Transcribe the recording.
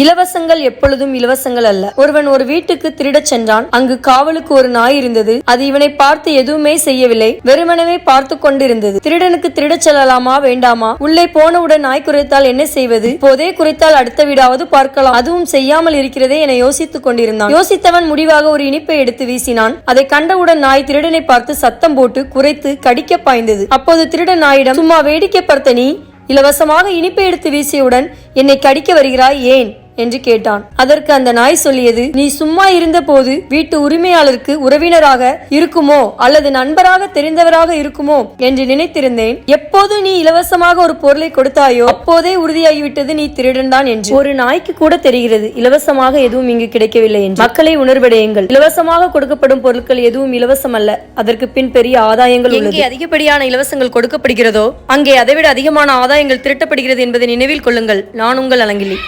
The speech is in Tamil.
இலவசங்கள் எப்பொழுதும் இலவசங்கள் அல்ல. ஒருவன் ஒரு வீட்டுக்கு திருடச் சென்றான். அங்கு காவலுக்கு ஒரு நாய் இருந்தது. அது இவனை பார்த்து எதுவுமே செய்யவில்லை. வெறுமனவே பார்த்து கொண்டிருந்தது. திருடனுக்கு திருடச் செல்லலாமா வேண்டாமா? உள்ளே போனவுடன் நாய் குறைத்தால் என்ன செய்வது? போதே குறைத்தால் அடுத்த வீடாவது பார்க்கலாம். அதுவும் செய்யாமல் இருக்கிறதே என யோசித்துக் கொண்டிருந்தான். யோசித்தவன் முடிவாக ஒரு இனிப்பை எடுத்து வீசினான். அதை கண்டவுடன் நாய் திருடனை பார்த்து சத்தம் போட்டு குறைத்து கடிக்க பாய்ந்தது. அப்போது திருடன் நாயிடம் சும்மா வேடிக்கை பார்த்த நீ. இலவசமாக இனிப்பை எடுத்து வீசியவுடன் என்னை கடிக்க வருகிறாய். ஏன்? என்று கேட்டான். அதற்கு அந்த நாய் சொல்லியது நீ சும்மா இருந்த போது வீட்டு உரிமையாளருக்கு உறவினராக இருக்குமோ அல்லது நண்பராக தெரிந்தவராக இருக்குமோ என்று நினைத்திருந்தேன். எப்போது நீ இலவசமாக ஒரு பொருளை கொடுத்தாயோ அப்போதே உறுதியாகிவிட்டது நீ திருடன் தான் என்று. ஒரு நாய்க்கு கூட தெரிகிறது இலவசமாக எதுவும் இங்கு கிடைக்கவில்லை என்று. மக்களை உணர்வடையுங்கள். இலவசமாக கொடுக்கப்படும் பொருட்கள் எதுவும் இலவசம் அல்ல அதற்கு பின் பெரிய ஆதாயங்கள் எங்கே அதிகப்படியான இலவசங்கள் கொடுக்கப்படுகிறதோ அங்கே அதைவிட அதிகமான ஆதாயங்கள் திரட்டப்படுகிறது என்பதை நினைவில் கொள்ளுங்கள். நான் உங்கள் அலங்கிலி.